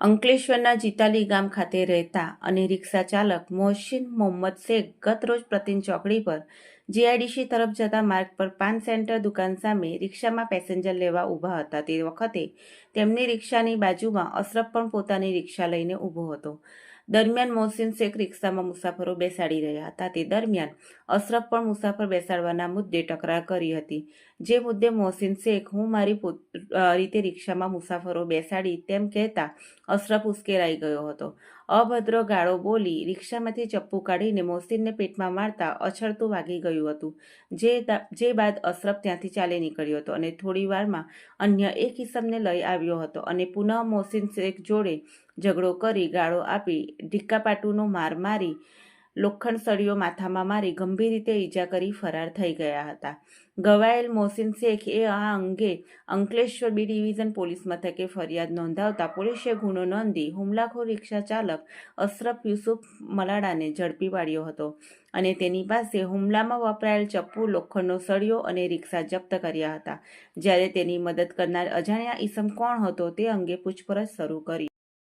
અંકલેશ્વરના જીતાલી ગામ ખાતે રહેતા અને રિક્ષા ચાલક મોહસિન મોહમ્મદ શેખ ગત રોજ પ્રતિન ચોકડી પર જીઆઈડીસી તરફ જતા માર્ગ પર પાન સેન્ટર દુકાન સામે રિક્ષામાં પેસેન્જર લેવા ઊભા હતા. તે વખતે તેમની રિક્ષાની બાજુમાં અશરફ પણ પોતાની રિક્ષા લઈને ઊભો હતો. દરમિયાન મોહસિન શેખ રિક્ષામાં મુસાફરો બેસાડી રહ્યા હતા. તે દરમિયાન અશરફ પણ મુસાફર બેસાડવાના મુદ્દે તકરાર કરી હતી. જે મુદ્દે મોહસિન શેખ, હું મારી રીતે રિક્ષામાં મુસાફરો બેસાડી તેમ કહેતા અશરફ ઉશ્કેરાઈ ગયો હતો. અભદ્ર ગાળો બોલી રિક્ષામાંથી ચપ્પુ કાઢીને મોહસિનને પેટમાં મારતા અછડતું વાગી ગયું હતું. જે જે બાદ અશરફ ત્યાંથી ચાલી નીકળ્યો હતો અને થોડીવારમાં અન્ય એક ઇસમને લઈ આવ્યો હતો અને પુનઃ મોહસિન શેખ જોડે ઝઘડો કરી ગાળો આપી ઢીક્કાપાટુનો માર મારી લોખંડ સળીઓ માથામાં મારી ગંભીર રીતે ઈજા કરી ફરાર થઈ ગયા હતા. ગવાયેલ મોહસિન શેખ એ આ અંગે અંકલેશ્વર બી ડિવિઝન પોલીસ મથકે ફરિયાદ નોંધાવતા પોલીસે ગુનો નોંધી હુમલાખોર રિક્ષા ચાલક અશરફ યુસુફ મલાડાને ઝડપી પાડ્યો હતો અને તેની પાસે હુમલામાં વપરાયેલ ચપ્પુ, લોખંડનો સળિયો અને રિક્ષા જપ્ત કર્યા હતા. જ્યારે તેની મદદ કરનાર અજાણ્યા ઈસમ કોણ હતો તે અંગે પૂછપરછ શરૂ કરી.